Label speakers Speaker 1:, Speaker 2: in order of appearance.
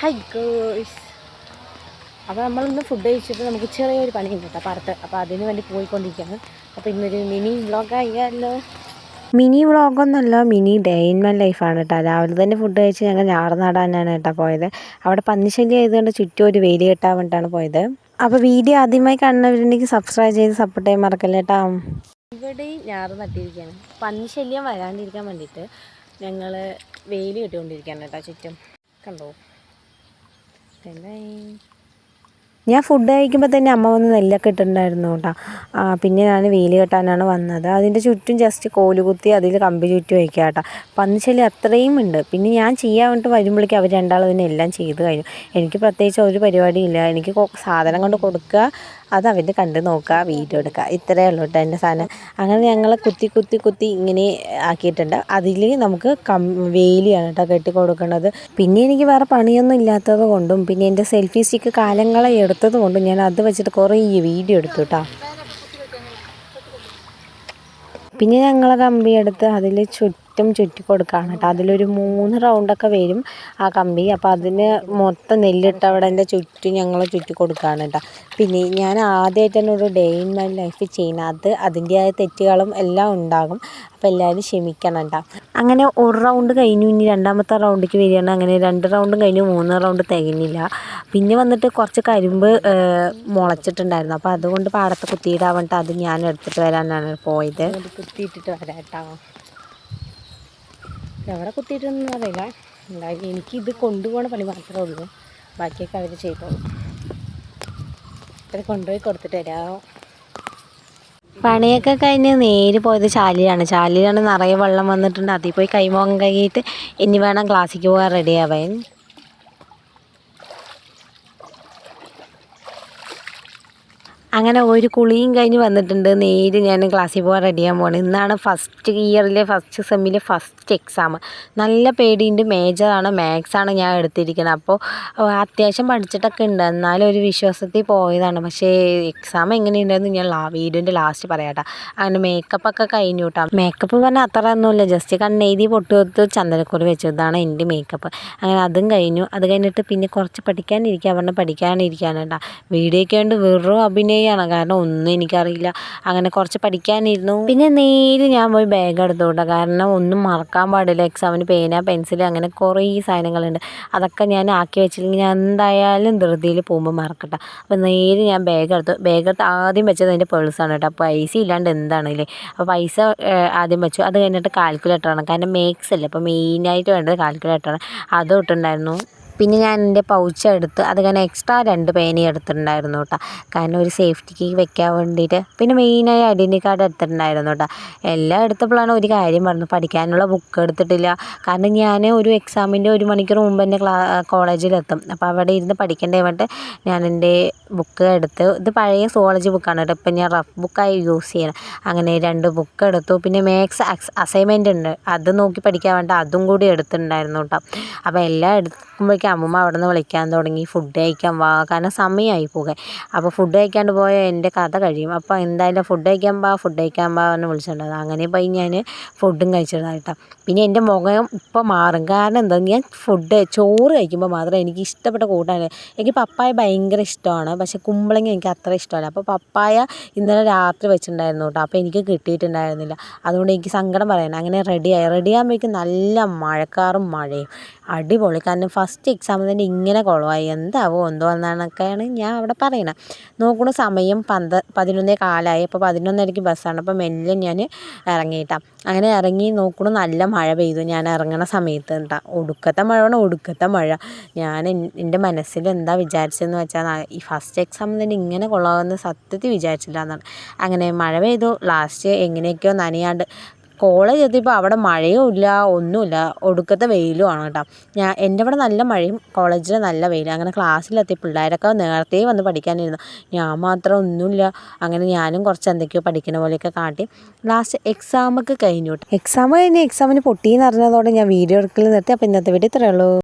Speaker 1: High girls അപ്പോൾ നമ്മളിന്ന് food കഴിച്ചിട്ട് നമുക്ക് ചെറിയൊരു പണി ഉണ്ട് കേട്ടോ പറത്ത് അപ്പോൾ അതിന് വേണ്ടി പോയിക്കൊണ്ടിരിക്കുകയാണ്. അപ്പോൾ ഇന്നൊരു മിനി വ്ളോഗ് ആയാലോ മിനി വ്ളോഗൊന്നുമല്ല മിനി ഡേ ഇൻ മൈ ലൈഫാണ് കേട്ടോ. രാവിലെ തന്നെ ഫുഡ് കഴിച്ച് ഞങ്ങൾ ഞാറ് നടാനാണ് കേട്ടോ പോയത്. അവിടെ പന്നിശല്യം ആയതുകൊണ്ട് ചുറ്റും ഒരു വേലി കെട്ടാൻ വേണ്ടിയിട്ടാണ് പോയത്. അപ്പോൾ വീഡിയോ ആദ്യമായി കാണുന്നവരുണ്ടെങ്കിൽ സബ്സ്ക്രൈബ് ചെയ്ത് സപ്പോർട്ട് ചെയ്യാൻ മറക്കല്ലേ കേട്ടോ. ഇവിടെ ഞാറ് നട്ടിരിക്കുകയാണ്. പന്നിശല്യം വരാണ്ടിരിക്കാൻ വേണ്ടിയിട്ട് ഞങ്ങൾ വേലി കെട്ടിക്കൊണ്ടിരിക്കുകയാണ് കേട്ടോ ചുറ്റും. കണ്ടോ? ഞാൻ ഫുഡ് കഴിക്കുമ്പോൾ തന്നെ അമ്മ വന്ന് നെല്ലൊക്കെ ഇട്ടിട്ടുണ്ടായിരുന്നു കേട്ടോ. പിന്നെ ഞാൻ വെയിൽ കെട്ടാനാണ് വന്നത്. അതിന്റെ ചുറ്റും ജസ്റ്റ് കോൽ കുത്തി അതിൽ കമ്പി ചുറ്റി വയ്ക്കുക കേട്ടോ. പന്നിശല്യം അത്രയും ഉണ്ട്. പിന്നെ ഞാൻ ചെയ്യാൻ വേണ്ടി വരുമ്പോഴേക്കും അവർ രണ്ടാളും അതിനെല്ലാം ചെയ്ത് കഴിഞ്ഞു. എനിക്ക് പ്രത്യേകിച്ച് ഒരു പരിപാടിയില്ല എനിക്ക് സാധനം കൊണ്ട് കൊടുക്കുക അത് അവന്റെ കണ്ട് നോക്കുക വീഡിയോ എടുക്കുക ഇത്രയേ ഉള്ളൂ കേട്ടോ എന്റെ സാധനം. അങ്ങനെ ഞങ്ങൾ കുത്തി കുത്തി കുത്തി ഇങ്ങനെ ആക്കിയിട്ടുണ്ട്. അതിൽ നമുക്ക് കം വേലിയാണ് കേട്ടോ കെട്ടി കൊടുക്കുന്നത് പിന്നെ എനിക്ക് വേറെ പണിയൊന്നും ഇല്ലാത്തത് കൊണ്ടും പിന്നെ എന്റെ സെൽഫി സ്റ്റിക്ക് കാലങ്ങളെ എടുത്തത് കൊണ്ടും ഞാൻ അത് വെച്ചിട്ട് കുറേ വീഡിയോ എടുത്തു കേട്ടോ പിന്നെ ഞങ്ങളെ കമ്പി എടുത്ത് അതിൽ ചുറ്റും ചുറ്റി കൊടുക്കുകയാണ് കേട്ടോ. അതിലൊരു മൂന്ന് റൗണ്ടൊക്കെ വരും ആ കമ്പി. അപ്പോൾ അതിന് മൊത്തം നെല്ലിട്ട് അവിടെ എന്റെ ചുറ്റും ഞങ്ങൾ ചുറ്റി കൊടുക്കുകയാണ് കേട്ടോ. പിന്നെ ഞാൻ ആദ്യമായിട്ട് തന്നെ ഒരു ഡേ ഇൻ മൈ ലൈഫ് ചെയ്യുന്നത് അത് അതിന്റെതായ തെറ്റുകളും എല്ലാം ഉണ്ടാകും. അപ്പോൾ എല്ലാവരും ക്ഷമിക്കണം കേട്ടോ. അങ്ങനെ ഒരു റൗണ്ട് കഴിഞ്ഞു ഇനി രണ്ടാമത്തെ റൗണ്ടിലേക്ക് വരികയാണ്. അങ്ങനെ രണ്ട് റൗണ്ടും കഴിഞ്ഞു മൂന്ന് റൗണ്ട് തികഞ്ഞില്ല. പിന്നെ വന്നിട്ട് കുറച്ച് കരിമ്പ് മുളച്ചിട്ടുണ്ടായിരുന്നു. അപ്പോൾ അതുകൊണ്ട് പാടത്ത് കുത്തിയിടാൻ വേണ്ടിയിട്ട് അത് ഞാൻ എടുത്തിട്ട് വരാനാണ് പോയത്. കുത്തിയിട്ടിട്ട് വരാം കേട്ടോ. എവിടെ കുത്തിയിട്ടൊന്നും അറിയില്ല. എന്തായാലും എനിക്കിത് കൊണ്ടുപോകണ പണി മാത്രമേ ഉള്ളൂ. ബാക്കിയൊക്കെ അവർ ചെയ്തോളും. അത് കൊണ്ടുപോയി കൊടുത്തിട്ട് തരാം പണിയൊക്കെ കഴിഞ്ഞ് നേര് പോയത് ചാലിയാണ് ചാലിയാണ് നിറയെ വെള്ളം വന്നിട്ടുണ്ട്. അതിൽ പോയി കൈമോങ്ങം കഴുകിയിട്ട് ഇനി വേണം ക്ലാസ്സിക്ക് പോകാൻ റെഡി അങ്ങനെ ഒരു കുളിയും കഴിഞ്ഞ് വന്നിട്ടുണ്ട്. നേര് ഞാൻ ക്ലാസ്സിൽ പോകാൻ റെഡി ആകാൻ പോകണം ഇന്നാണ് ഫസ്റ്റ് ഇയറിലെ ഫസ്റ്റ് സെമ്മിലെ ഫസ്റ്റ് എക്സാം നല്ല പേടിയുണ്ട്. മേജറാണ് മാത്സാണ് ഞാൻ എടുത്തിരിക്കുന്നത് അപ്പോൾ അത്യാവശ്യം പഠിച്ചിട്ടൊക്കെ ഉണ്ട്. എന്നാലും ഒരു വിശ്വാസത്തിൽ പോയതാണ്. പക്ഷേ എക്സാം എങ്ങനെയുണ്ടെന്ന് ഞാൻ ലാ വീഡിയോന്റെ ലാസ്റ്റ് പറയാട്ടോ. അങ്ങനെ മേക്കപ്പൊക്കെ കഴിഞ്ഞു കേട്ടോ മേക്കപ്പ് പറഞ്ഞാൽ അത്ര ഒന്നുമില്ല. ജസ്റ്റ് കണ്ണെഴുതി പൊട്ടുകൊത്ത് ചന്ദനക്കുറി വെച്ചു. ഇതാണ് എന്റെ മേക്കപ്പ് അങ്ങനെ അതും കഴിഞ്ഞു. അത് കഴിഞ്ഞിട്ട് പിന്നെ കുറച്ച് പഠിക്കാനിരിക്കുക പറഞ്ഞാൽ പഠിക്കാനിരിക്കാനേട്ടാ. വീഡിയോയ്ക്ക് വേണ്ടി വെറും അഭിനയമാണ് കാരണം ഒന്നും എനിക്കറിയില്ല. അങ്ങനെ കുറച്ച് പഠിക്കാനിരുന്നു. പിന്നെ നേരെ ഞാൻ പോയി ബാഗ് എടുത്തോട്ടെ. കാരണം ഒന്നും മറക്കാൻ പാടില്ല. എക്സാമിന് പേന പെൻസിൽ അങ്ങനെ കുറേ സാധനങ്ങളുണ്ട്. അതൊക്കെ ഞാൻ ആക്കി വെച്ചില്ലെങ്കിൽ ഞാൻ എന്തായാലും ധൃതിയിൽ പോകുമ്പോൾ മറക്കട്ടെ. അപ്പോൾ നേരെ ഞാൻ ബാഗ് എടുത്തു. ബാഗ് എടുത്ത് ആദ്യം വെച്ചത് എന്റെ പേഴ്സാണ് കേട്ടോ. പൈസ ഇല്ലാണ്ട് എന്താണല്ലേ? അപ്പോൾ പൈസ ആദ്യം വെച്ചു. അത് കഴിഞ്ഞിട്ട് കാൽക്കുലേറ്ററാണ് കാരണം മേക്സ് അല്ലേ? അപ്പോൾ മെയിനായിട്ട് വേണ്ടത് കാൽക്കുലേറ്ററാണ് അതും ഇട്ടുണ്ടായിരുന്നു പിന്നെ ഞാൻ എന്റെ പൗച്ച് എടുത്ത് അത് കാരണം എക്സ്ട്രാ രണ്ട് പേന എടുത്തിട്ടുണ്ടായിരുന്നു കേട്ടോ. കാരണം ഒരു സേഫ്റ്റിക്ക് വെക്കാൻ വേണ്ടിയിട്ട്. പിന്നെ മെയിനായി ഐഡന്റി കാർഡ് എടുത്തിട്ടുണ്ടായിരുന്നു കേട്ടോ. എല്ലാം എടുത്തപ്പോഴാണ് ഒരു കാര്യം പറഞ്ഞു. പഠിക്കാനുള്ള ബുക്ക് എടുത്തിട്ടില്ല. കാരണം ഞാൻ ഒരു എക്സാമിന്റെ ഒരു മണിക്കൂർ മുമ്പ് തന്നെ ക്ലാ കോളേജിലെത്തും. അപ്പോൾ അവിടെ ഇരുന്ന് പഠിക്കേണ്ടത് വേണ്ടിയിട്ട് ഞാൻ എന്റെ ബുക്ക് എടുത്ത് ഇത് പഴയ സോളജി ബുക്കാണ് കേട്ടോ. ഇപ്പം ഞാൻ റഫ് ബുക്കായി യൂസ് ചെയ്യണം. അങ്ങനെ രണ്ട് ബുക്ക് എടുത്തു. പിന്നെ മാത്സ് അസൈൻമെന്റ് ഉണ്ട്. അത് നോക്കി പഠിക്കാൻ വേണ്ടി അതും കൂടി എടുത്തിട്ടുണ്ടായിരുന്നു കേട്ടോ. അപ്പോൾ എല്ലാം എടുക്കുമ്പോഴേക്കും അമ്മൂമ്മ അവിടെ നിന്ന് വിളിക്കാൻ തുടങ്ങി. ഫുഡ് കഴിക്കാൻ വാ. കാരണം സമയമായി പോകുക അപ്പോൾ ഫുഡ് കഴിക്കാണ്ട് പോയ എന്റെ കഥ കഴിയും. അപ്പോൾ എന്തായാലും ഫുഡ് കഴിക്കാൻ പാ ഫുഡ് കഴിക്കാൻ പാ എന്ന് വിളിച്ചിട്ടുണ്ടായിരുന്നു. അങ്ങനെ പോയി ഞാൻ ഫുഡും കഴിച്ചതായിട്ടാണ് പിന്നെ എന്റെ മുഖം ഇപ്പോൾ മാറും. കാരണം എന്താ ഞാൻ ഫുഡ് ചോറ് കഴിക്കുമ്പോൾ മാത്രം എനിക്ക് ഇഷ്ടപ്പെട്ട കൂട്ടാണ്. എനിക്ക് പപ്പായ ഭയങ്കര ഇഷ്ടമാണ്. പക്ഷേ കുമ്പളങ്ങ എനിക്ക് അത്ര ഇഷ്ടമല്ല. അപ്പോൾ പപ്പായ ഇന്നലെ രാത്രി വെച്ചിട്ടുണ്ടായിരുന്നു കേട്ടോ. അപ്പോൾ എനിക്ക് കിട്ടിയിട്ടുണ്ടായിരുന്നില്ല. അതുകൊണ്ട് എനിക്ക് സങ്കടം പറയണം അങ്ങനെ റെഡിയായി റെഡിയാകുമ്പോഴേക്കും നല്ല മഴക്കാറും മഴയും. അടിപൊളി. കാരണം ഫസ്റ്റ് എക്സാം തന്നെ ഇങ്ങനെ കുളമായി എന്താവോ എന്തോ എന്നാണൊക്കെയാണ് ഞാൻ അവിടെ പറയണത് നോക്കണ സമയം പന്ത പതിനൊന്നേ കാലായി. അപ്പോൾ പതിനൊന്നരയ്ക്ക് ബസ്സാണ് അപ്പോൾ മെല്ലെ ഞാൻ ഇറങ്ങിയിട്ടാണ് അങ്ങനെ ഇറങ്ങി നോക്കണു നല്ല മഴ പെയ്തു. ഞാൻ ഇറങ്ങണ സമയത്ത് ഉണ്ടാ ഒടുക്കത്തെ മഴ വേണം ഒടുക്കത്തെ മഴ. ഞാൻ എൻ- എന്റെ മനസ്സിൽ എന്താ വിചാരിച്ചതെന്ന് വെച്ചാൽ ഈ ഫസ്റ്റ് എക്സാം തന്നെ ഇങ്ങനെ കൊള്ളാമെന്ന് സത്യത്തിൽ വിചാരിച്ചില്ല എന്നാണ് അങ്ങനെ മഴ പെയ്തു. ലാസ്റ്റ് എങ്ങനെയൊക്കെയോ നനയാണ്ട് കോളേജ് എത്തിയപ്പോൾ അവിടെ മഴയും ഇല്ല ഒന്നുമില്ല ഒടുക്കത്തെ വെയിലും ആണ് കേട്ടോ. ഞാൻ എന്റെ അവിടെ നല്ല മഴയും കോളേജിൽ നല്ല വെയിലും. അങ്ങനെ ക്ലാസ്സിലെത്തി പിള്ളേരൊക്കെ നേരത്തെ വന്ന് പഠിക്കാനിരുന്നു. ഞാൻ മാത്രം ഒന്നുമില്ല. അങ്ങനെ ഞാനും കുറച്ച് എന്തൊക്കെയോ പഠിക്കണ പോലെയൊക്കെ കാട്ടി. ലാസ്റ്റ് എക്സാമൊക്കെ കഴിഞ്ഞു എക്സാം കഴിഞ്ഞ് എക്സാമിന് പൊട്ടിയെന്ന് അറിഞ്ഞതോടെ ഞാൻ വീഡിയോ എടുക്കൽ നിർത്തി. അപ്പോൾ ഇന്നത്തെ വീഡിയോ ഇത്രയേ ഉള്ളൂ.